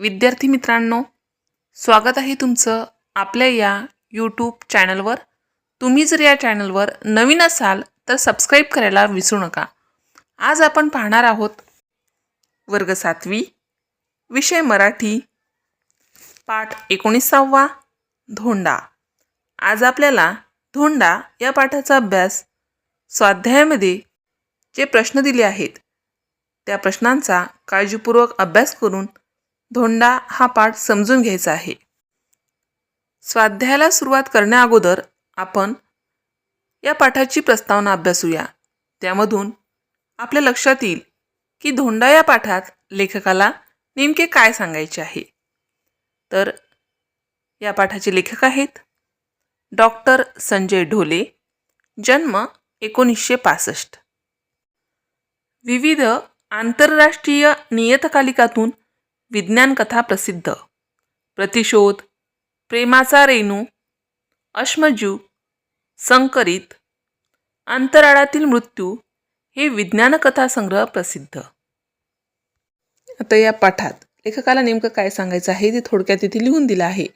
विद्यार्थी मित्रांनो स्वागत आहे तुमचं आपल्या या यूट्यूब चॅनलवर तुम्ही जर या चॅनलवर नवीन असाल तर सबस्क्राईब करायला विसरू नका. आज आपण पाहणार आहोत वर्ग सातवी विषय मराठी पाठ एकोणीसावा धोंडा. आज आपल्याला धोंडा या पाठाचा अभ्यास स्वाध्यायामध्ये जे प्रश्न दिले आहेत त्या प्रश्नांचा काळजीपूर्वक अभ्यास करून धोंडा हा पाठ समजून घ्यायचा आहे. स्वाध्यायाला सुरुवात करण्याअगोदर आपण या पाठाची प्रस्तावना अभ्यासूया. त्यामधून आपल्या लक्षात येईल की धोंडा या पाठात लेखकाला नेमके काय सांगायचे आहे. तर या पाठाचे लेखक आहेत डॉक्टर संजय ढोले जन्म एकोणीसशे पासष्ट. विविध आंतरराष्ट्रीय नियतकालिकातून विज्ञान कथा प्रसिद्ध. प्रतिशोध प्रेमाचा रेणू अश्मजू संकरित अंतराळातील मृत्यू हे विज्ञानकथा संग्रह प्रसिद्ध. आता या पाठात लेखकाला नेमकं काय सांगायचं आहे ते थोडक्यात तिथे लिहून दिलं आहे.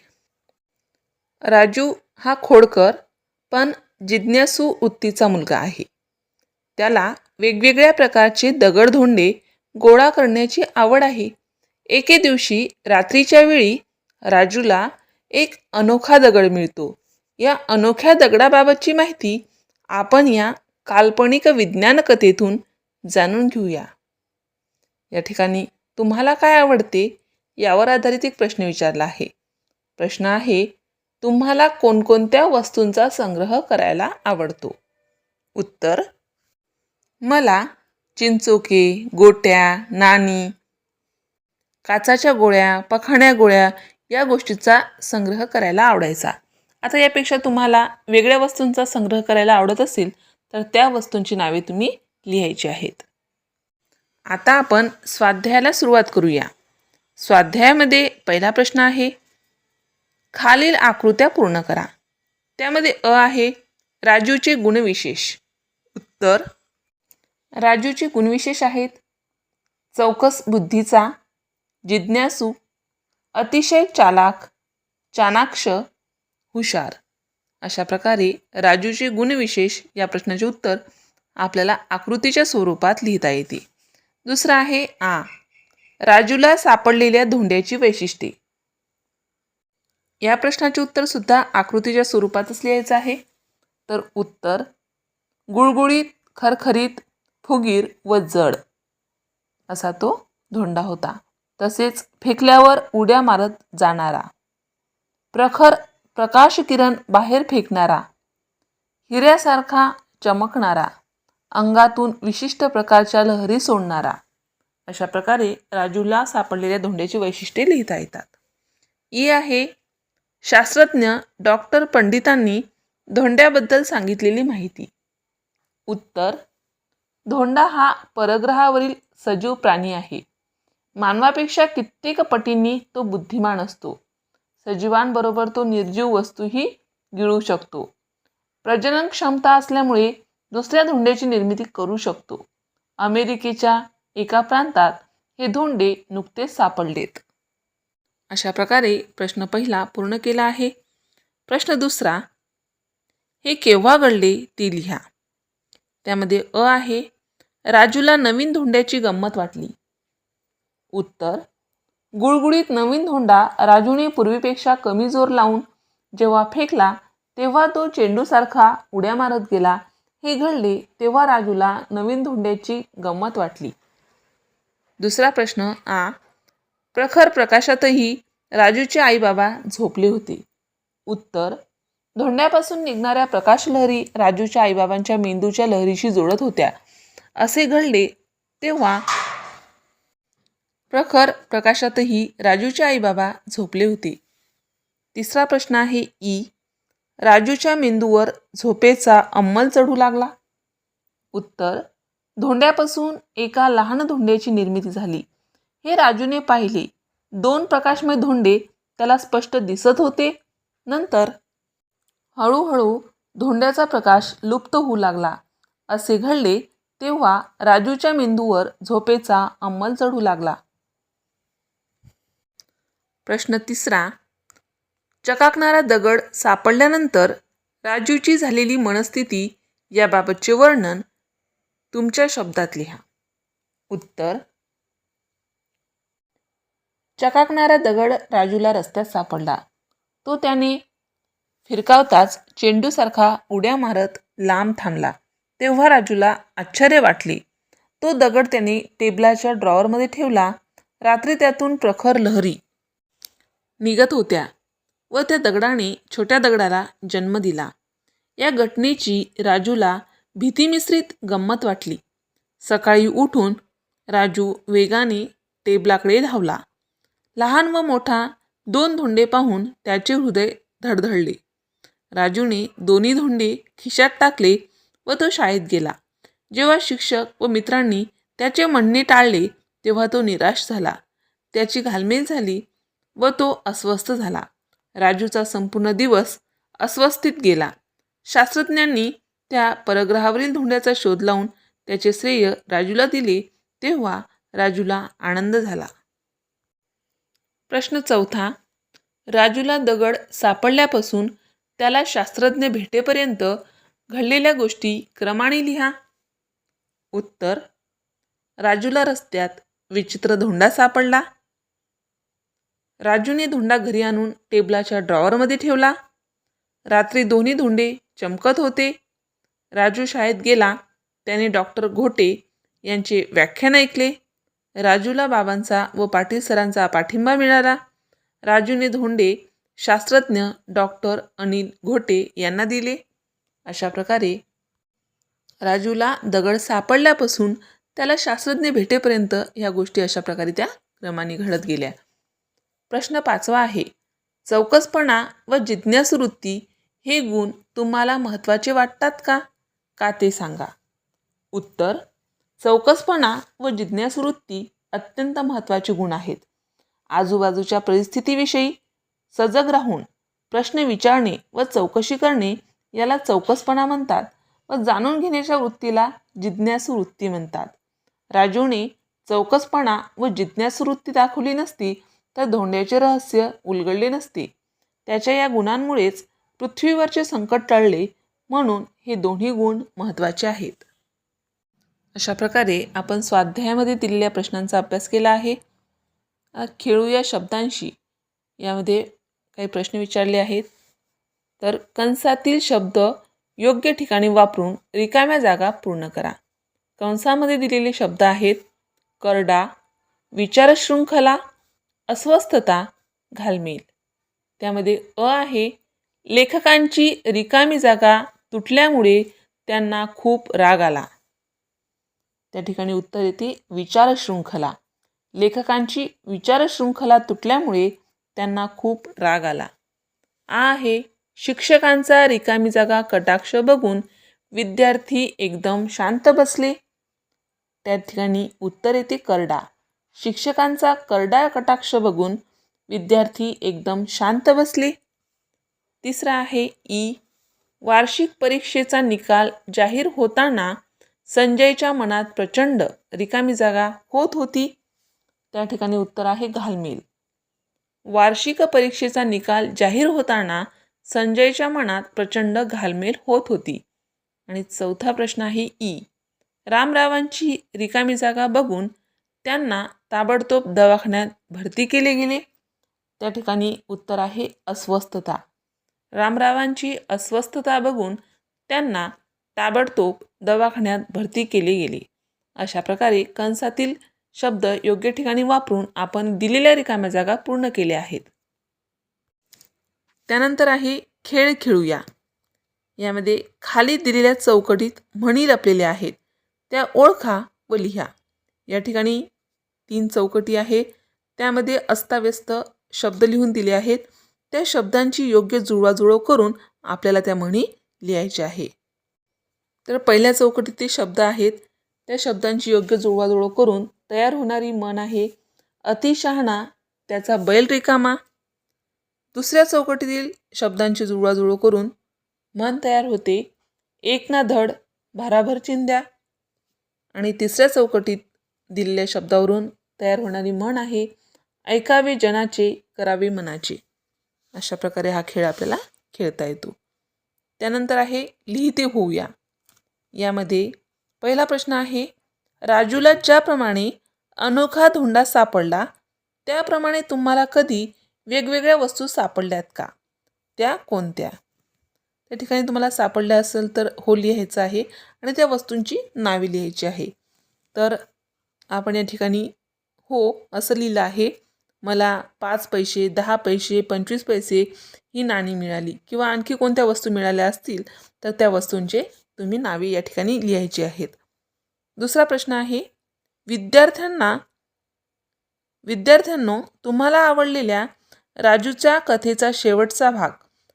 राजू हा खोडकर पण जिज्ञासू वृत्तीचा मुलगा आहे. त्याला वेगवेगळ्या प्रकारचे दगडधोंडे गोळा करण्याची आवड आहे. एके दिवशी रात्रीच्या वेळी राजूला एक अनोखा दगड मिळतो. या अनोख्या दगडाबाबतची माहिती आपण या काल्पनिक विज्ञान कथेतून जाणून घेऊया. या ठिकाणी तुम्हाला काय आवडते यावर आधारित एक प्रश्न विचारला आहे. प्रश्न आहे तुम्हाला कोणकोणत्या वस्तूंचा संग्रह करायला आवडतो? उत्तर मला चिंचोके गोट्या नाणी काचाच्या गोळ्या पखाण्या गोळ्या या गोष्टीचा संग्रह करायला आवडायचा. आता यापेक्षा तुम्हाला वेगळ्या वस्तूंचा संग्रह करायला आवडत असेल तर त्या वस्तूंची नावे तुम्ही लिहायची आहेत. आता आपण स्वाध्यायाला सुरुवात करूया. स्वाध्यायामध्ये पहिला प्रश्न आहे खालील आकृत्या पूर्ण करा. त्यामध्ये अ आहे राजूचे गुणविशेष. उत्तर राजूचे गुणविशेष आहेत चौकस बुद्धीचा जिज्ञासू अतिशय चालाक चाणाक्ष हुशार. अशा प्रकारे राजूचे गुणविशेष या प्रश्नाचे उत्तर आपल्याला आकृतीच्या स्वरूपात लिहिता येते. दुसरं आहे आ. राजूला सापडलेल्या धोंड्याची वैशिष्ट्ये. या प्रश्नाचे उत्तर सुद्धा आकृतीच्या स्वरूपातच लिहायचं आहे. तर उत्तर गुळगुळीत खरखरीत फुगीर व जड असा तो धोंडा होता. तसेच फेकल्यावर उड्या मारत जाणारा. प्रखर प्रकाशकिरण बाहेर फेकणारा. हिऱ्यासारखा चमकणारा. अंगातून विशिष्ट प्रकारच्या लहरी सोडणारा. अशा प्रकारे राजूला सापडलेल्या धोंड्याची वैशिष्ट्ये लिहिता येतात. ई आहे शास्त्रज्ञ डॉक्टर पंडितांनी धोंड्याबद्दल सांगितलेली माहिती. उत्तर धोंडा हा परग्रहावरील सजीव प्राणी आहे. मानवापेक्षा कित्येक पटींनी तो बुद्धिमान असतो. सजीवांबरोबर तो निर्जीव वस्तूही गिळू शकतो. प्रजनन क्षमता असल्यामुळे दुसऱ्या धोंड्याची निर्मिती करू शकतो. अमेरिकेच्या एका प्रांतात हे धोंडे नुकतेच सापडलेत. अशा प्रकारे प्रश्न पहिला पूर्ण केला आहे. प्रश्न दुसरा हे केव्हा घडले ते लिहा. त्यामध्ये अ आहे राजूला नवीन धोंड्याची गंमत वाटली. उत्तर गुळगुळीत नवीन धोंडा राजूने पूर्वीपेक्षा कमी जोर लावून जेव्हा फेकला तेव्हा तो चेंडूसारखा उड्या मारत गेला. हे घडले तेव्हा राजूला नवीन धोंड्याची गंमत वाटली. दुसरा प्रश्न आ प्रखर प्रकाशातही राजूचे आईबाबा झोपले होते. उत्तर धोंड्यापासून निघणाऱ्या प्रकाशलहरी राजूच्या आईबाबांच्या मेंदूच्या लहरीशी जोडत होत्या. असे घडले तेव्हा प्रखर प्रकाशातही राजूचे आईबाबा झोपले होते. तिसरा प्रश्न आहे ई राजूच्या मेंदूवर झोपेचा अंमल चढू लागला? उत्तर धोंड्यापासून एका लहान धोंड्याची निर्मिती झाली. हे राजूने पाहिले. दोन प्रकाशमय धोंडे त्याला स्पष्ट दिसत होते. नंतर हळूहळू धोंड्याचा प्रकाश लुप्त होऊ लागला. असे घडले तेव्हा राजूच्या मेंदूवर झोपेचा अंमल चढू लागला. प्रश्न तिसरा चकाकणारा दगड सापडल्यानंतर राजूची झालेली मनस्थिती याबाबतचे वर्णन तुमच्या शब्दात लिहा. उत्तर चकाकणारा दगड राजूला रस्त्यात सापडला. तो त्याने फिरकावताच चेंडूसारखा उड्या मारत लांब थांबला. तेव्हा राजूला आश्चर्य वाटले. तो दगड त्याने टेबलाच्या ड्रॉवरमध्ये ठेवला. रात्री त्यातून प्रखर लहरी निघत होत्या व त्या दगडाने छोट्या दगडाला जन्म दिला. या घटनेची राजूला भीतीमिश्रित गंमत वाटली. सकाळी उठून राजू वेगाने टेबलाकडे धावला. लहान व मोठा दोन धोंडे पाहून त्याचे हृदय धडधडले. राजूने दोन्ही धोंडे खिशात टाकले व तो शाळेत गेला. जेव्हा शिक्षक व मित्रांनी त्याचे म्हणणे टाळले तेव्हा तो निराश झाला. त्याची घालमेल झाली व तो अस्वस्थ झाला. राजूचा संपूर्ण दिवस अस्वस्थित गेला. शास्त्रज्ञांनी त्या परग्रहावरील धोंड्याचा शोध लावून त्याचे श्रेय राजूला दिले तेव्हा राजूला आनंद झाला. प्रश्न चौथा. राजूला दगड सापडल्यापासून त्याला शास्त्रज्ञ भेटेपर्यंत घडलेल्या गोष्टी क्रमाने लिहा. उत्तर. राजूला रस्त्यात विचित्र धोंडा सापडला. राजूने धोंडा घरी आणून टेबलाच्या ड्रॉवरमध्ये ठेवला. रात्री दोन्ही धोंडे चमकत होते. राजू शाळेत गेला. त्याने डॉक्टर घोटे यांचे व्याख्यान ऐकले. राजूला बाबांचा व पाटील सरांचा पाठिंबा मिळाला. राजूने धोंडे शास्त्रज्ञ डॉक्टर अनिल घोटे यांना दिले. अशा प्रकारे राजूला दगड सापडल्यापासून त्याला शास्त्रज्ञ भेटेपर्यंत ह्या गोष्टी अशा प्रकारे त्या क्रमाने घडत गेल्या. प्रश्न पाचवा आहे. चौकसपणा व जिज्ञास वृत्ती हे गुण तुम्हाला महत्त्वाचे वाटतात का? का ते सांगा? उत्तर चौकसपणा व जिज्ञास वृत्ती अत्यंत महत्त्वाचे गुण आहेत. आजूबाजूच्या परिस्थितीविषयी सजग राहून प्रश्न विचारणे व चौकशी करणे याला चौकसपणा म्हणतात व जाणून घेण्याच्या वृत्तीला जिज्ञासू वृत्ती म्हणतात. राजूने चौकसपणा व जिज्ञासू वृत्ती दाखवली नसती तर धोंड्याचे रहस्य उलगडले नसते. त्याच्या या गुणांमुळेच पृथ्वीवरचे संकट टळले म्हणून हे दोन्ही गुण महत्त्वाचे आहेत. अशा प्रकारे आपण स्वाध्यायामध्ये दिलेल्या प्रश्नांचा अभ्यास केला आहे. खेळू या शब्दांशी. यामध्ये काही प्रश्न विचारले आहेत. तर कंसातील शब्द योग्य ठिकाणी वापरून रिकाम्या जागा पूर्ण करा. कंसामध्ये दिलेले शब्द आहेत करडा विचारशृंखला अस्वस्थता घालमेल. त्यामध्ये अ आहे लेखकांची रिकामी जागा तुटल्यामुळे त्यांना खूप राग आला. त्या ठिकाणी उत्तर येते विचारशृंखला. लेखकांची विचारशृंखला तुटल्यामुळे त्यांना खूप राग आला. आ आहे शिक्षकांचा रिकामी जागा कटाक्ष बघून विद्यार्थी एकदम शांत बसले. त्या ठिकाणी उत्तर येते करडा. शिक्षकांचा करडा कटाक्ष बघून विद्यार्थी एकदम शांत बसले. तिसरा आहे ई. वार्षिक परीक्षेचा निकाल जाहीर होताना संजयच्या मनात प्रचंड रिकामी जागा होत होती. त्या ठिकाणी उत्तर आहे घालमेल. वार्षिक परीक्षेचा निकाल जाहीर होताना संजयच्या मनात प्रचंड घालमेल होत होती. आणि चौथा प्रश्न आहे ई. रामरावांची रिकामी जागा बघून त्यांना ताबडतोब दवाखान्यात भरती केले गेले. त्या ठिकाणी उत्तर आहे अस्वस्थता. रामरावांची अस्वस्थता बघून त्यांना ताबडतोब दवाखान्यात भरती केले गेले. अशा प्रकारे कंसातील शब्द योग्य ठिकाणी वापरून आपण दिलेल्या रिकाम्या जागा पूर्ण केल्या आहेत. त्यानंतर आहे खेळ खेळूया. यामध्ये खाली दिलेल्या चौकटीत म्हणी लपलेल्या आहेत. त्या ओळखा व लिहा. या ठिकाणी तीन चौकटी आहे. त्यामध्ये अस्ताव्यस्त शब्द लिहून दिले आहेत. त्या शब्दांची योग्य जुळवाजुळव करून आपल्याला त्या म्हणी लिहायच्या आहे. तर पहिल्या चौकटीत ते शब्द आहेत. त्या शब्दांची योग्य जुळवाजुळव करून तयार होणारी मन आहे. अतिशहाणा त्याचा बैल रिकामा. दुसऱ्या चौकटीतील शब्दांची जुळवाजुळव करून मन तयार होते. एक ना धड भाराभर चिंध्या. आणि तिसऱ्या चौकटीत दिलेल्या शब्दावरून तयार होणारी म्हण आहे ऐकावे जनाचे करावे मनाचे. अशा प्रकारे हा खेळ आपल्याला खेळता येतो. त्यानंतर आहे लिहिते होऊया. यामध्ये पहिला प्रश्न आहे राजूला ज्याप्रमाणे अनोखा धोंडा सापडला त्याप्रमाणे तुम्हाला कधी वेगवेगळ्या वस्तू सापडल्यात का? त्या कोणत्या? त्या ठिकाणी तुम्हाला सापडल्या असेल तर हो लिहायचं आहे आणि त्या वस्तूंची नावे लिहायची आहे. तर आपण या ठिकाणी हो असं लिहिलं आहे. मला पाच पैसे दहा पैसे पंचवीस पैसे ही नाणी मिळाली किंवा आणखी कोणत्या वस्तू मिळाल्या असतील तर त्या वस्तूंचे तुम्ही नावे या ठिकाणी लिहायची आहेत. दुसरा प्रश्न आहे विद्यार्थ्यांना विद्यार्थ्यांनो तुम्हाला आवडलेल्या राजूच्या कथेचा शेवटचा भाग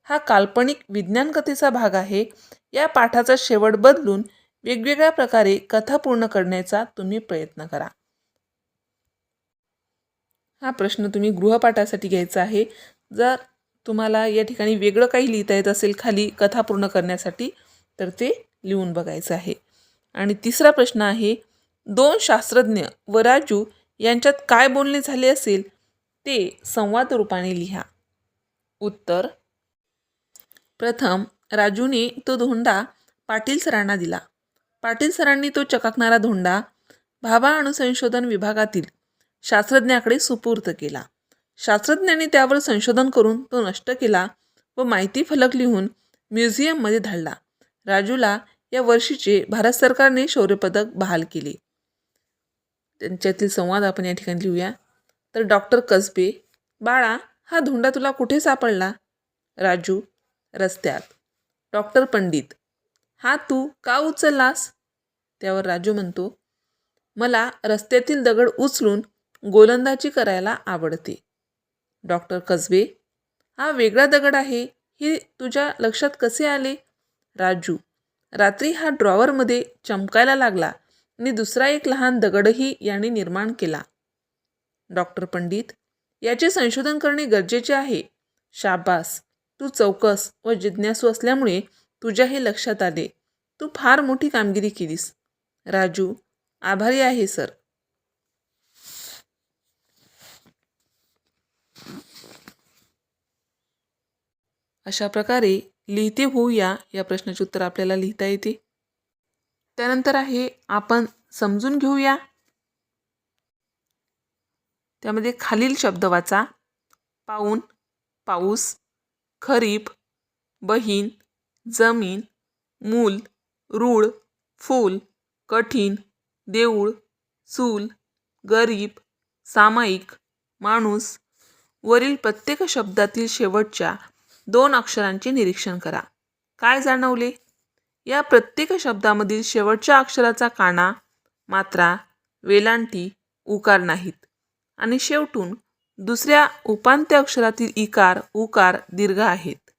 हा काल्पनिक विज्ञान कथेचा भाग आहे. या पाठाचा शेवट बदलून वेगवेगळ्या प्रकारे कथा पूर्ण करण्याचा तुम्ही प्रयत्न करा. हा प्रश्न तुम्ही गृहपाठासाठी घ्यायचा आहे. जर तुम्हाला या ठिकाणी वेगळं काही लिहिता येत असेल खाली कथा पूर्ण करण्यासाठी तर ते लिहून बघायचं आहे. आणि तिसरा प्रश्न आहे दोन शास्त्रज्ञ व राजू यांच्यात काय बोलणे झाले असेल ते संवाद रूपाने लिहा. उत्तर प्रथम राजूने तो धोंडा पाटील सरांना दिला. पाटील सरांनी तो चकाकणारा धोंडा भाभा अणुसंशोधन विभागातील शास्त्रज्ञाकडे सुपूर्त केला. शास्त्रज्ञांनी त्यावर संशोधन करून तो नष्ट केला व माहिती फलक लिहून म्युझियममध्ये धाडला राजूला या वर्षीचे भारत सरकारने शौर्यपदक बहाल केले. त्यांच्यातील संवाद आपण या ठिकाणी लिहूया. तर डॉक्टर कसबे बाळा हा धोंडा तुला कुठे सापडला? राजू रस्त्यात. डॉक्टर पंडित हा तू का उचललास? त्यावर राजू म्हणतो मला रस्त्यातील दगड उचलून गोलंदाजी करायला आवडते. डॉक्टर कसबे हा वेगळा दगड आहे. हे तुझ्या लक्षात कसे आले? राजू रात्री हा ड्रॉवरमध्ये चमकायला लागला. आणि दुसरा एक लहान दगडही याने निर्माण केला. डॉक्टर पंडित याचे संशोधन करणे गरजेचे आहे. शाबास तू चौकस व जिज्ञासू असल्यामुळे तुझ्या हे लक्षात आले. तू फार मोठी कामगिरी केलीस. राजू आभारी आहे सर. अशा प्रकारे लिहिते होऊया या प्रश्नाचे उत्तर आपल्याला लिहिता येते. त्यानंतर आहे आपण समजून घेऊया. त्यामध्ये खालील शब्द वाचा. पाऊन पाऊस खरीप बहीण जमीन मूल रूळ फूल कठीण देऊळ चूल गरीब सामायिक माणूस. वरील प्रत्येक शब्दातील शेवटच्या दोन अक्षरांचे निरीक्षण करा. काय जाणवले? या प्रत्येक शब्दामधील शेवटच्या अक्षराचा काना मात्रा वेलांटी उकार नाहीत. आणि शेवटून दुसऱ्या उपांत्य अक्षरातील इकार उकार दीर्घ आहेत.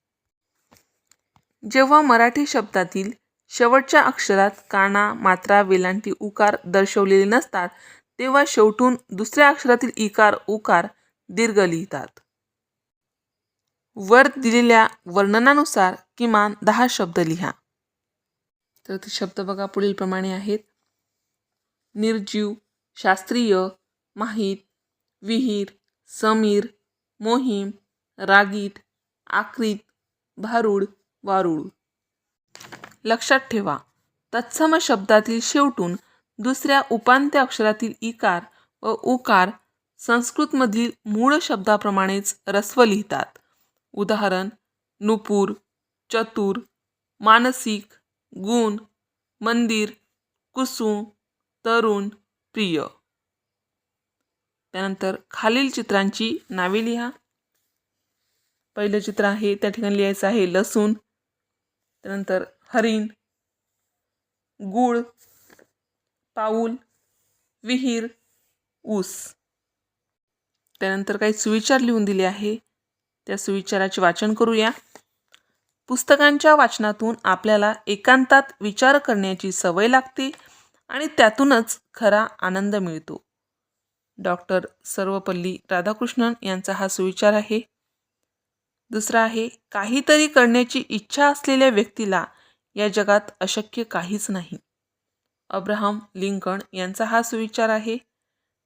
जेव्हा मराठी शब्दातील शेवटच्या अक्षरात काना मात्रा वेलांटी उकार दर्शवलेले नसतात तेव्हा शेवटून दुसऱ्या अक्षरातील इकार उकार दीर्घ लिहितात. वर दिलेल्या वर्णनानुसार किमान दहा शब्द लिहा. तर ते शब्द बघा पुढील प्रमाणे आहेत. निर्जीव शास्त्रीय माहीत विहीर समीर मोहीम रागीट आक्रीत भारूड वारूड लक्षात ठेवा तत्सम शब्दातील शेवटून दुसऱ्या उपांत्य अक्षरातील इकार व उकार संस्कृतमधील मूळ शब्दाप्रमाणेच रस्व लिहितात. उदाहरण नुपूर चतुर मानसिक गुण मंदिर कुसुम तरुण प्रिय. त्यानंतर खालील चित्रांची नावे लिहा. पहिलं चित्र आहे त्या ठिकाणी लिहायचं आहे लसूण. त्यानंतर हरिण गुळ पाऊल विहीर ऊस. त्यानंतर काही सुविचार लिहून दिले आहे. त्या सुविचाराचे वाचन करूया. पुस्तकांच्या वाचनातून आपल्याला एकांतात विचार करण्याची सवय लागते आणि त्यातूनच खरा आनंद मिळतो. डॉक्टर सर्वपल्ली राधाकृष्णन यांचा हा सुविचार आहे. दुसरा आहे काहीतरी करण्याची इच्छा असलेल्या व्यक्तीला या जगात अशक्य काहीच नाही. अब्राहम लिंकन यांचा हा सुविचार आहे.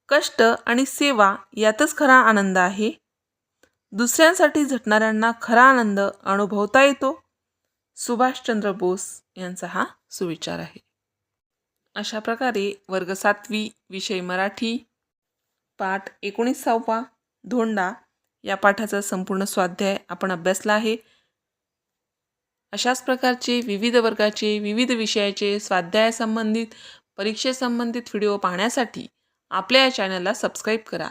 कष्ट आणि सेवा यातच खरा आनंद आहे. दुसऱ्यांसाठी झटणाऱ्यांना खरा आनंद अनुभवता येतो. सुभाषचंद्र बोस यांचा हा सुविचार आहे. अशा प्रकारे वर्ग सातवी विषय मराठी पाठ एकोणीसावा धोंडा या पाठाचा संपूर्ण स्वाध्याय आपण अभ्यासला आहे. अशाच प्रकारचे विविध वर्गाचे विविध विषयाचे स्वाध्यायासंबंधित परीक्षेसंबंधित व्हिडिओ पाहण्यासाठी आपल्या या चॅनलला सबस्क्राईब करा.